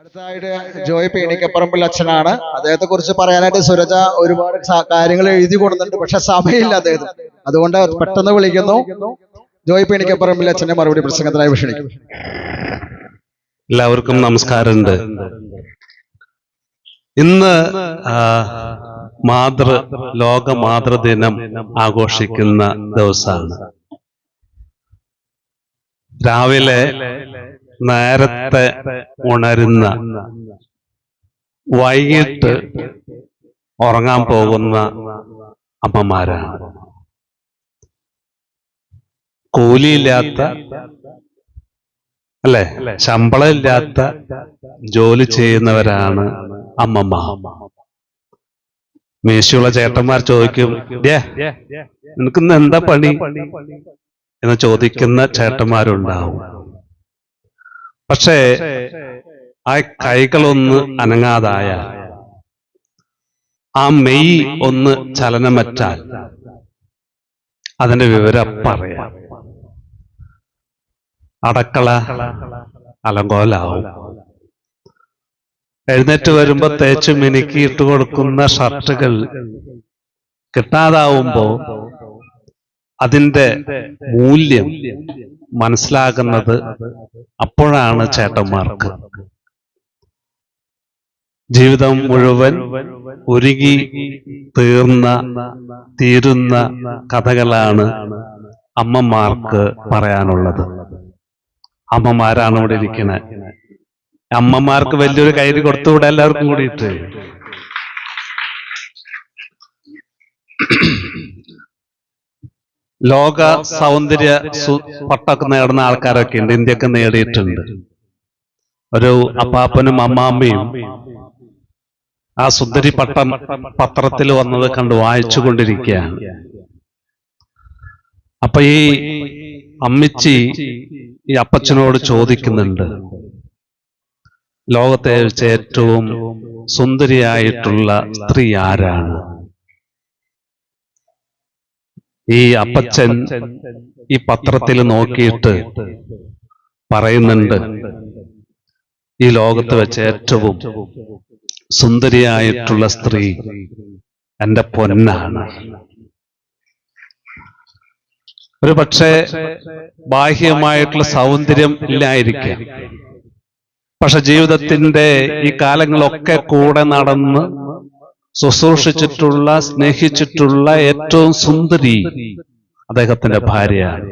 അടുത്തതായിട്ട് ജോയ് പേണിക്കപ്പറമ്പിൽ അച്ഛനാണ്. അദ്ദേഹത്തെ കുറിച്ച് പറയാനായിട്ട് സുരജ ഒരുപാട് കാര്യങ്ങൾ എഴുതി കൊടുക്കുന്നുണ്ട് പക്ഷെ സമയമില്ല അദ്ദേഹത്തിന്. അതുകൊണ്ട് പെട്ടെന്ന് വിളിക്കുന്നു. ജോയ് പേണിക്കപ്പറമ്പിൽ അച്ഛന്റെ മറുപടി പ്രസംഗത്തിനായി ക്ഷണിക്കും എല്ലാവർക്കും നമസ്കാരമുണ്ട്. ഇന്ന് മാതൃ ലോക മാതൃദിനം ആഘോഷിക്കുന്ന ദിവസമാണ്. രാവിലെ നേരത്തെ ഉണരുന്ന വൈകിട്ട് ഉറങ്ങാൻ പോകുന്ന അമ്മമാരാണ്. കൂലിയില്ലാത്ത അല്ലെ? ശമ്പളം ഇല്ലാത്ത ജോലി ചെയ്യുന്നവരാണ് അമ്മമ്മ. മേശിയുള്ള ചേട്ടന്മാർ ചോദിക്കും "ഡേ, നിനക്കിന്ന് എന്താ പണി? എന്ന് ചോദിക്കുന്ന ചേട്ടന്മാരുണ്ടാവും. പക്ഷേ ആ കൈകളൊന്ന് അനങ്ങാതായ ആ മെയ് ഒന്ന് ചലനമറ്റാൽ അതിന്റെ വിവരം പറയാം. അടക്കള അലങ്കോലാവും. എഴുന്നേറ്റ് വരുമ്പോ തേച്ച് മിനുക്കി ഇട്ട് കൊടുക്കുന്ന ഷർട്ടുകൾ കിട്ടാതാവുമ്പോ അതിന്റെ മൂല്യം മനസ്സിലാകുന്നത് അപ്പോഴാണ് ചേട്ടന്മാർക്ക്. ജീവിതം മുഴുവൻ ഒരുങ്ങി തീർന്ന തീരുന്ന കഥകളാണ് അമ്മമാർക്ക് പറയാനുള്ളത്. അമ്മമാരാണ് ഇവിടെ ഇരിക്കുന്നത് അമ്മമാർക്ക് വലിയൊരു കയ്യിൽ കൊടുത്തുകൂടെ എല്ലാവർക്കും കൂടിയിട്ട്. ലോക സൗന്ദര്യ പട്ടൊക്കെ നേടുന്ന ആൾക്കാരൊക്കെ ഉണ്ട്. ഇന്ത്യയ്ക്ക് നേടിയിട്ടുണ്ട്. ഒരു അപ്പാപ്പനും അമ്മാമ്മയും ആ സുന്ദരി പട്ടം പത്രത്തിൽ വന്നത് കണ്ട് വായിച്ചു കൊണ്ടിരിക്കുകയാണ് അപ്പൊ ഈ അമ്മിച്ചി ഈ അപ്പച്ചനോട് ചോദിക്കുന്നുണ്ട്. ലോകത്തെ വെച്ച് ഏറ്റവും സുന്ദരിയായിട്ടുള്ള സ്ത്രീ ആരാണ്? ഈ അപ്പച്ചൻ ഈ പത്രത്തിൽ നോക്കിയിട്ട് പറയുന്നുണ്ട്. ഈ ലോകത്ത് വെച്ച് ഏറ്റവും സുന്ദരിയായിട്ടുള്ള സ്ത്രീ എന്റെ പൊന്നാണ്. ഒരു പക്ഷേ ബാഹ്യമായിട്ടുള്ള സൗന്ദര്യം ഇല്ലായിരിക്കാം. പക്ഷെ ജീവിതത്തിന്റെ ഈ കാലങ്ങളൊക്കെ കൂടെ നടന്ന് ശുശ്രൂഷിച്ചിട്ടുള്ള സ്നേഹിച്ചിട്ടുള്ള ഏറ്റവും സുന്ദരി അദ്ദേഹത്തിന്റെ ഭാര്യയാണ്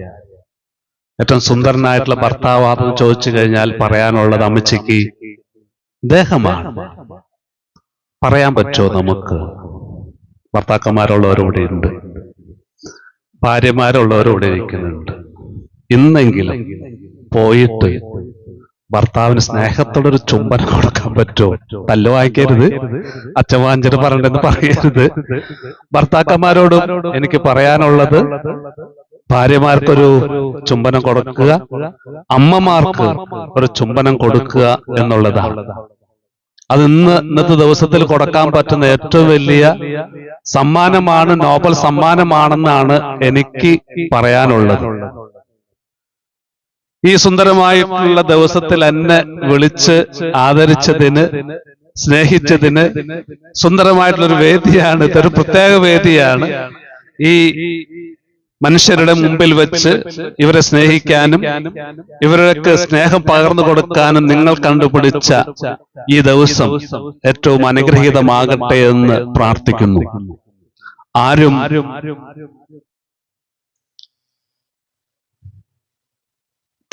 ഏറ്റവും സുന്ദരനായിട്ടുള്ള ഭർത്താവാണെന്ന് ചോദിച്ചു കഴിഞ്ഞാൽ പറയാനുള്ളത് അമ്മച്ചിക്ക് ദേഹമാണ്. പറയാൻ പറ്റുമോ നമുക്ക്? ഭർത്താക്കന്മാരുള്ളവരോടെ ഉണ്ട്. ഭാര്യമാരുള്ളവരോടെ ഇരിക്കുന്നുണ്ട്. ഇന്നെങ്കിലും പോയിട്ട് ഭർത്താവിന് സ്നേഹത്തോടൊരു ചുംബനം കൊടുക്കാൻ പറ്റുമോ? തല്ല് വാങ്ങിക്കരുത്. അച്ഛവാഞ്ചര് പറഞ്ഞെന്ന് പറയരുത്. ഭർത്താക്കന്മാരോടും എനിക്ക് പറയാനുള്ളത് ഭാര്യമാർക്കൊരു ചുംബനം കൊടുക്കുക അമ്മമാർക്ക് ഒരു ചുംബനം കൊടുക്കുക എന്നുള്ളതാണ് അത് ഇന്ന് ഇന്നത്തെ ദിവസത്തിൽ കൊടുക്കാൻ പറ്റുന്ന ഏറ്റവും വലിയ സമ്മാനമാണ് നോബൽ സമ്മാനമാണെന്നാണ് എനിക്ക് പറയാനുള്ളത്. ഈ സുന്ദരമായിട്ടുള്ള ദിവസത്തിൽ എന്നെ വിളിച്ച് ആദരിച്ചതിന് സ്നേഹിച്ചതിന് സുന്ദരമായിട്ടുള്ള ഒരു വേദിയാണ് ഇതൊരു പ്രത്യേക വേദിയാണ്. ഈ മനുഷ്യരുടെ മുമ്പിൽ വെച്ച് ഇവരെ സ്നേഹിക്കാനും ഇവർക്ക് സ്നേഹം പകർന്നു കൊടുക്കാനും നിങ്ങൾ കണ്ടുപിടിച്ച ഈ ദിവസം ഏറ്റവും അനുഗ്രഹീതമാകട്ടെ എന്ന് പ്രാർത്ഥിക്കുന്നു. ആരും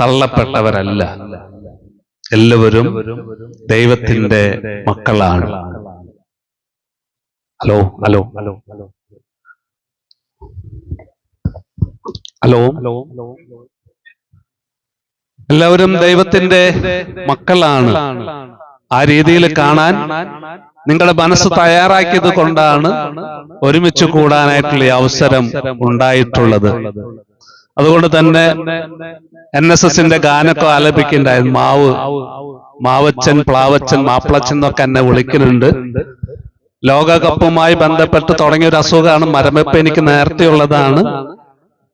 തള്ളപ്പെട്ടവരല്ല. എല്ലാവരും ദൈവത്തിന്റെ മക്കളാണ്. Hello hello. Hello. Hello hello എല്ലാവരും ദൈവത്തിന്റെ മക്കളാണ്. ആ രീതിയിൽ കാണാൻ നിങ്ങളുടെ മനസ്സ് തയ്യാറാക്കിയത് കൊണ്ടാണ് ഒരുമിച്ച് കൂടാനായിട്ടുള്ള അവസരം ഉണ്ടായിട്ടുള്ളത്. അതുകൊണ്ട് തന്നെ എൻ എസ് എസിന്റെ ഗാനൊക്കെ ആലപിക്കുന്നുണ്ടായിരുന്നു. മാവ് മാവച്ചൻ പ്ലാവച്ചൻ മാപ്പിളച്ചൻ എന്നൊക്കെ എന്നെ വിളിക്കുന്നുണ്ട്. ലോകകപ്പുമായി ബന്ധപ്പെട്ട് തുടങ്ങിയ ഒരു അസുഖമാണ് മരമെപ്പ് എനിക്ക് നേരത്തെ ഉള്ളതാണ്.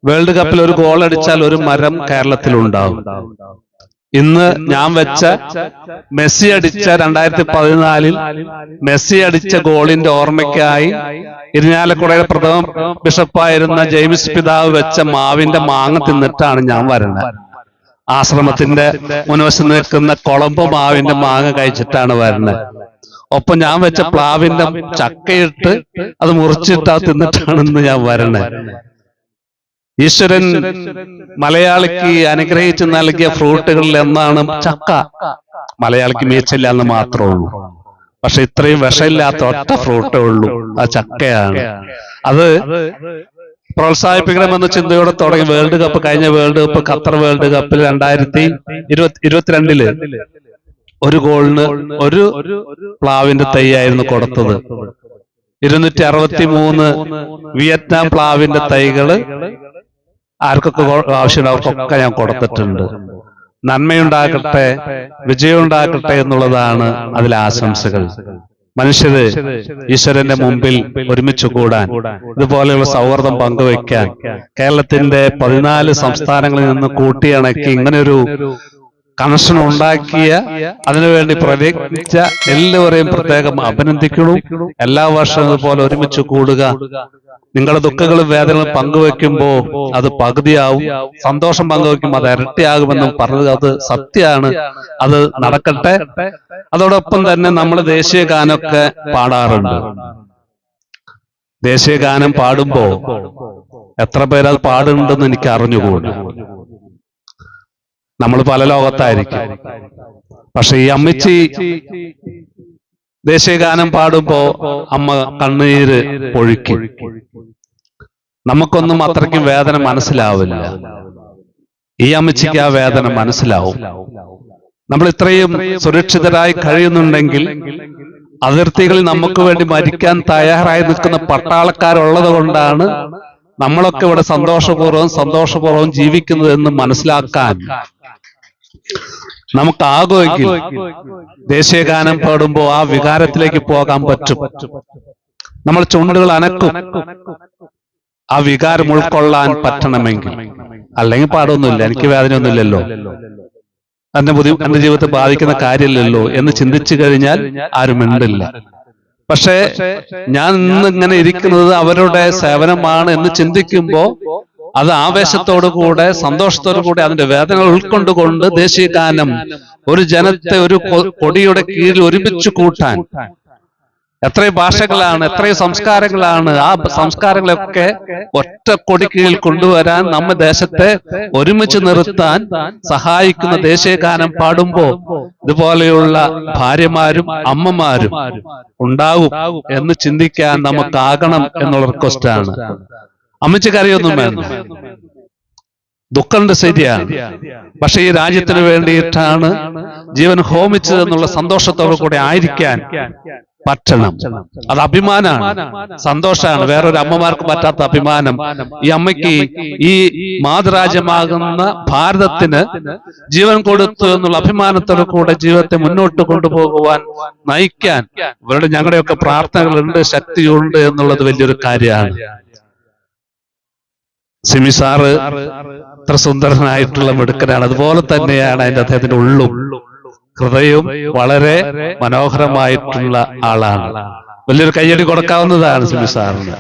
വേൾഡ് കപ്പിൽ ഒരു ഗോൾ അടിച്ചാൽ ഒരു മരം കേരളത്തിൽ ഉണ്ടാവും ഇന്ന് ഞാൻ വെച്ച മെസ്സി അടിച്ച രണ്ടായിരത്തി പതിനാലിൽ മെസ്സി അടിച്ച ഗോളിന്റെ ഓർമ്മയ്ക്കായി ഇരിഞ്ഞാലക്കുടയുടെ പ്രഥമ ബിഷപ്പായിരുന്ന ജെയിംസ് പിതാവ് വെച്ച മാവിന്റെ മാങ്ങ തിന്നിട്ടാണ് ഞാൻ വരുന്നത് ആശ്രമത്തിന്റെ മുൻവശം നിൽക്കുന്ന കൊളമ്പ് മാവിന്റെ മാങ്ങ കഴിച്ചിട്ടാണ് വരുന്നത് ഒപ്പം ഞാൻ വെച്ച പ്ലാവിന്റെ ചക്കയിട്ട് അത് മുറിച്ചിട്ട് അത് തിന്നിട്ടാണെന്ന് ഞാൻ വരണേ. ഈശ്വരൻ മലയാളിക്ക് അനുഗ്രഹിച്ച് നൽകിയ ഫ്രൂട്ടുകളിൽ എന്നാണ് ചക്ക. മലയാളിക്ക് മീച്ചില്ല എന്ന് മാത്രമേ ഉള്ളൂ. പക്ഷെ ഇത്രയും വിഷമില്ലാത്ത ഒറ്റ ഫ്രൂട്ടേ ഉള്ളൂ. ആ ചക്കയാണ്. അത് പ്രോത്സാഹിപ്പിക്കണമെന്ന ചിന്തയോടെ തുടങ്ങി വേൾഡ് കപ്പ് കഴിഞ്ഞ വേൾഡ് കപ്പ് ഖത്തർ വേൾഡ് കപ്പിൽ രണ്ടായിരത്തി ഇരുപത്തി ഇരുപത്തിരണ്ടിൽ ഒരു ഗോളിന് ഒരു പ്ലാവിന്റെ തൈയായിരുന്നു കൊടുത്തത്. ഇരുന്നൂറ്റി അറുപത്തി മൂന്ന് വിയറ്റ്നാം പ്ലാവിന്റെ തൈകൾ ആർക്കൊക്കെ ആവശ്യമുണ്ട് ഞാൻ കൊടുത്തിട്ടുണ്ട്. നന്മയുണ്ടാകട്ടെ വിജയമുണ്ടാകട്ടെ എന്നുള്ളതാണ് അതിലെ ആശംസകൾ. മനുഷ്യര് ഈശ്വരന്റെ മുമ്പിൽ ഒരുമിച്ച് കൂടാൻ. ഇതുപോലെയുള്ള സൗഹൃദം പങ്കുവെക്കാൻ കേരളത്തിന്റെ പതിനാല് സംസ്ഥാനങ്ങളിൽ നിന്ന് കൂട്ടിയിണക്കി ഇങ്ങനെ ഒരു കണക്ഷൻ ഉണ്ടാക്കിയ അതിനുവേണ്ടി പ്രയത്നിച്ച എല്ലാവരെയും പ്രത്യേകം അഭിനന്ദിക്കുന്നു. എല്ലാ വർഷവും ഇതുപോലെ ഒരുമിച്ച് കൂടുക. നിങ്ങളുടെ ദുഃഖങ്ങളും വേദനകളും പങ്കുവെക്കുമ്പോ അത് പകുതിയാവും. സന്തോഷം പങ്കുവെക്കുമ്പോൾ അത് ഇരട്ടിയാകുമെന്നും പറഞ്ഞത് അത് സത്യമാണ്. അത് നടക്കട്ടെ. അതോടൊപ്പം തന്നെ നമ്മൾ ദേശീയ ഗാനമൊക്കെ പാടാറുണ്ട്. ദേശീയ ഗാനം പാടുമ്പോ എത്ര പേരത് പാടുന്നുണ്ടെന്ന് എനിക്ക് അറിഞ്ഞുകൂടാ നമ്മൾ പല ലോകത്തായിരിക്കും. പക്ഷെ ഈ അമ്മച്ചി ദേശീയ ഗാനം പാടുമ്പോ അമ്മ കണ്ണീര് ഒഴുക്കി. നമുക്കൊന്നും അത്രയ്ക്കും വേദന മനസ്സിലാവില്ല. ഈ അമ്മച്ചിക്ക് ആ വേദന മനസ്സിലാവും. നമ്മൾ ഇത്രയും സുരക്ഷിതരായി കഴിയുന്നുണ്ടെങ്കിൽ അതിർത്തികളിൽ നമുക്ക് വേണ്ടി മരിക്കാൻ തയ്യാറായി നിൽക്കുന്ന പട്ടാളക്കാരുള്ളത് കൊണ്ടാണ് നമ്മളൊക്കെ ഇവിടെ സന്തോഷപൂർവം സന്തോഷപൂർവം ജീവിക്കുന്നത് എന്ന് മനസ്സിലാക്കാൻ നമുക്കാകുമെങ്കിൽ ദേശീയ ഗാനം പാടുമ്പോ ആ വികാരത്തിലേക്ക് പോകാൻ പറ്റും. നമ്മൾ ചുണ്ടുകൾ അനക്കും. ആ വികാരം ഉൾക്കൊള്ളാൻ പറ്റണമെങ്കിൽ. അല്ലെങ്കിൽ പാടൊന്നുമില്ല. എനിക്ക് വേദനയൊന്നുമില്ലല്ലോ. എന്റെ ബുദ്ധി എന്റെ ജീവിതത്തെ ബാധിക്കുന്ന കാര്യമില്ലല്ലോ എന്ന് ചിന്തിച്ചു കഴിഞ്ഞാൽ ആരും ഉണ്ടില്ല പക്ഷേ ഞാൻ ഇന്ന് ഇങ്ങനെ ഇരിക്കുന്നത് അവരുടെ സേവനമാണ് എന്ന് ചിന്തിക്കുമ്പോ അത് ആവേശത്തോടു കൂടെ സന്തോഷത്തോടു കൂടെ അതിന്റെ വേദനകൾ ഉൾക്കൊണ്ടുകൊണ്ട് ദേശീയ ഗാനം ഒരു ജനത്തെ ഒരു കൊടിയുടെ കീഴിൽ ഒരുമിച്ച് കൂട്ടാൻ. എത്രയും ഭാഷകളാണ് എത്രയും സംസ്കാരങ്ങളാണ്. ആ സംസ്കാരങ്ങളൊക്കെ ഒറ്റ കൊടി കീഴിൽ കൊണ്ടുവരാൻ നമ്മ ദേശത്തെ ഒരുമിച്ച് നിർത്താൻ സഹായിക്കുന്ന ദേശീയ ഗാനം പാടുമ്പോ ഇതുപോലെയുള്ള ഭാര്യമാരും അമ്മമാരും ഉണ്ടാവും എന്ന് ചിന്തിക്കാൻ നമുക്കാകണം എന്നുള്ള റിക്വസ്റ്റ് ആണ് അമ്മച്ചിക്ക് അറിയൊന്നും വേണ്ട. ദുഃഖന്റെ ശരിയാണ് പക്ഷെ ഈ രാജ്യത്തിന് വേണ്ടിയിട്ടാണ് ജീവൻ ഹോമിച്ചത് എന്നുള്ള സന്തോഷത്തോടു കൂടെ ആയിരിക്കാൻ പറ്റണം. അത് അഭിമാനമാണ് സന്തോഷമാണ് വേറൊരു അമ്മമാർക്ക് പറ്റാത്ത അഭിമാനം. ഈ അമ്മയ്ക്ക് ഈ മാതൃരാജ്യമാകുന്ന ഭാരതത്തിന് ജീവൻ കൊടുത്തു എന്നുള്ള അഭിമാനത്തോടു കൂടെ ജീവിതത്തെ മുന്നോട്ട് കൊണ്ടുപോകുവാൻ നയിക്കാൻ ഇവരുടെ ഞങ്ങളുടെയൊക്കെ പ്രാർത്ഥനകളുണ്ട് ശക്തിയുണ്ട് എന്നുള്ളത് വലിയൊരു കാര്യമാണ്. സിമി സാറ് ഇത്ര സുന്ദരനായിട്ടുള്ള മിടുക്കനാണ്. അതുപോലെ തന്നെയാണ് അതിന്റെ അദ്ദേഹത്തിന്റെ ഉള്ളും. ഹൃദയവും വളരെ മനോഹരമായിട്ടുള്ള ആളാണ്. വലിയൊരു കയ്യടി കൊടുക്കാവുന്നതാണ് സിമി സാറിന്.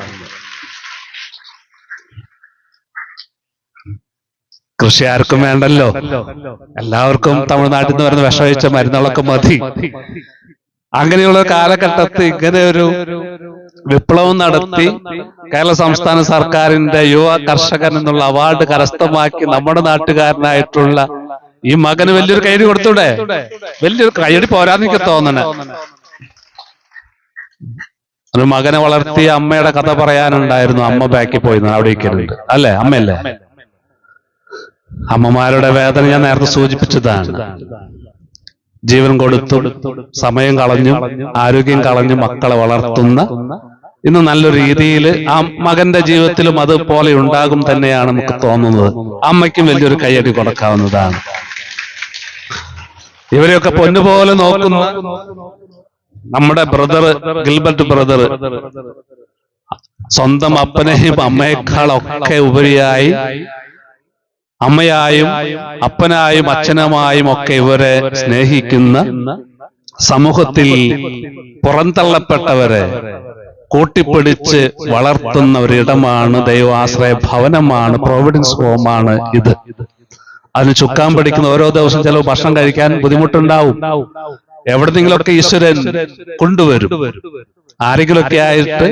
കൃഷി ആർക്കും വേണ്ടല്ലോ. എല്ലാവർക്കും തമിഴ്നാട്ടിൽ നിന്ന് വരുന്ന വിഷമഴിച്ച മരുന്നുകളൊക്കെ മതി. അങ്ങനെയുള്ള കാലഘട്ടത്തിൽ ഇങ്ങനെ ഒരു വിപ്ലവം നടത്തി കേരള സംസ്ഥാന സർക്കാരിന്റെ യുവ കർഷകൻ എന്നുള്ള അവാർഡ് കരസ്ഥമാക്കി നമ്മുടെ നാട്ടുകാരനായിട്ടുള്ള ഈ മകന് വലിയൊരു കൈയടി കൊടുത്തൂടെ? വലിയൊരു കൈയടി പോരാന്ന് തോന്നണ തോന്നണേ. ഒരു മകനെ വളർത്തിയ അമ്മയുടെ കഥ പറയാനുണ്ടായിരുന്നു. അമ്മ ബാക്കി പോയി അവിടെ ഇരിക്കരുത്. അല്ലേ? അമ്മയല്ലേ? അമ്മമാരുടെ വേദന ഞാൻ നേരത്തെ സൂചിപ്പിച്ചതാണ്. ജീവൻ കൊടുത്തു സമയം കളഞ്ഞു ആരോഗ്യം കളഞ്ഞു മക്കളെ വളർത്തുന്ന ഇന്ന് നല്ലൊരു രീതിയിൽ ആ മകന്റെ ജീവിതത്തിലും അതുപോലെ ഉണ്ടാകും തന്നെയാണ് നമുക്ക് തോന്നുന്നത്. അമ്മയ്ക്കും വലിയൊരു കൈയടി കൊടുക്കാവുന്നതാണ്. ഇവരെയൊക്കെ പൊന്നുപോലെ നോക്കുന്ന. നമ്മുടെ ബ്രദർ ഗിൽബർട്ട് ബ്രദർ സ്വന്തം അപ്പനെയും അമ്മയെക്കാളൊക്കെ ഉപരിയായി അമ്മയായും അപ്പനായും അച്ഛനുമായും ഒക്കെ ഇവരെ സ്നേഹിക്കുന്ന സമൂഹത്തിൽ പുറന്തള്ളപ്പെട്ടവരെ. കൂട്ടിപ്പിടിച്ച് വളർത്തുന്ന ഒരിടമാണ് ദൈവാശ്രയ ഭവനമാണ് പ്രോവിഡൻസ് ഹോമാണ് ഇത്. അതിന് ചുക്കാൻ പഠിക്കുന്ന ഓരോ ദിവസം ചിലവ് ഭക്ഷണം കഴിക്കാൻ ബുദ്ധിമുട്ടുണ്ടാവും. നിങ്ങളൊക്കെ ഈശ്വരൻ കൊണ്ടുവരും. ആരെങ്കിലൊക്കെ ആയിട്ട്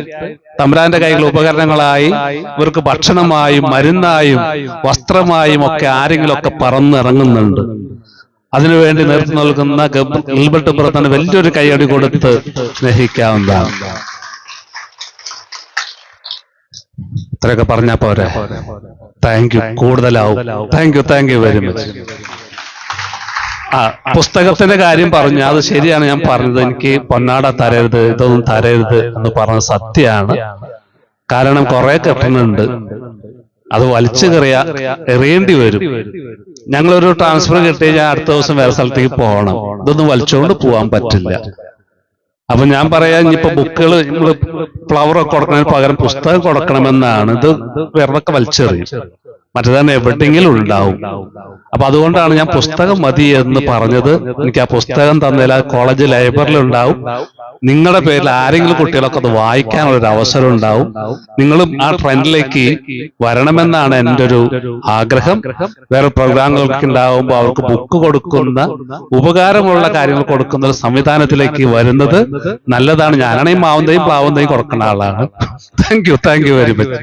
തമ്പുരാന്റെ കൈകൾ ഉപകരണങ്ങളായി ഇവർക്ക് ഭക്ഷണമായും മരുന്നായും വസ്ത്രമായും ഒക്കെ ആരെങ്കിലൊക്കെ പറന്നിറങ്ങുന്നുണ്ട്. അതിനുവേണ്ടി നേതൃത്വം നൽകുന്ന ഗിൽബർട്ട് ബ്രദറിന് വലിയൊരു കൈയടി കൊടുത്ത് സ്നേഹിക്കാവുന്നതാണ്. ഇത്രയൊക്കെ പറഞ്ഞാ പോരെ. Thank you കൂടുതലാവും. Thank you thank you very much ആ പുസ്തകത്തിന്റെ കാര്യം പറഞ്ഞു. അത് ശരിയാണ് ഞാൻ പറഞ്ഞത്. എനിക്ക് പൊന്നാട തരരുത് ഇതൊന്നും തരരുത് എന്ന് പറഞ്ഞ സത്യമാണ്. കാരണം കുറെ കെട്ടുന്നുണ്ട്. അത് വലിച്ചു കറിയ എറിയേണ്ടി വരും. ഞങ്ങളൊരു ട്രാൻസ്ഫർ കിട്ടി ഞാൻ അടുത്ത ദിവസം വേറെ സ്ഥലത്തേക്ക് പോകണം. ഇതൊന്നും വലിച്ചുകൊണ്ട് പോകാൻ പറ്റില്ല. അപ്പൊ ഞാൻ പറയാ ഇനിയിപ്പോ ബുക്കുകൾ നമ്മൾ ഫ്ലവർ ഒക്കെ കൊടുക്കുന്നതിന് പകരം പുസ്തകം കൊടുക്കണമെന്നാണ് ഇത് വെറുതെ വലിച്ചെറിയും. മറ്റേതാണ് എവിടെയെങ്കിലും ഉണ്ടാവും. അപ്പൊ അതുകൊണ്ടാണ് ഞാൻ പുസ്തകം മതി എന്ന് പറഞ്ഞത്. എനിക്ക് ആ പുസ്തകം തന്നതിൽ ആ കോളേജ് ലൈബ്രറിയിൽ ഉണ്ടാവും. നിങ്ങളുടെ പേരിൽ ആരെങ്കിലും കുട്ടികളൊക്കെ അത് വായിക്കാനുള്ള ഒരു അവസരം ഉണ്ടാവും. നിങ്ങളും ആ ട്രെൻഡിലേക്ക് വരണമെന്നാണ് എന്റെ ഒരു ആഗ്രഹം. വേറെ പ്രോഗ്രാമുകൾക്ക് ഉണ്ടാവുമ്പോൾ അവർക്ക് ബുക്ക് കൊടുക്കുന്ന ഉപകാരമുള്ള കാര്യങ്ങൾ കൊടുക്കുന്ന ഒരു സംവിധാനത്തിലേക്ക് വരുന്നത് നല്ലതാണ്. ഞാനാണെങ്കിൽ മാവുന്നതും പാവുന്നതും കൊടുക്കുന്ന ആളാണ്. Thank you thank you very much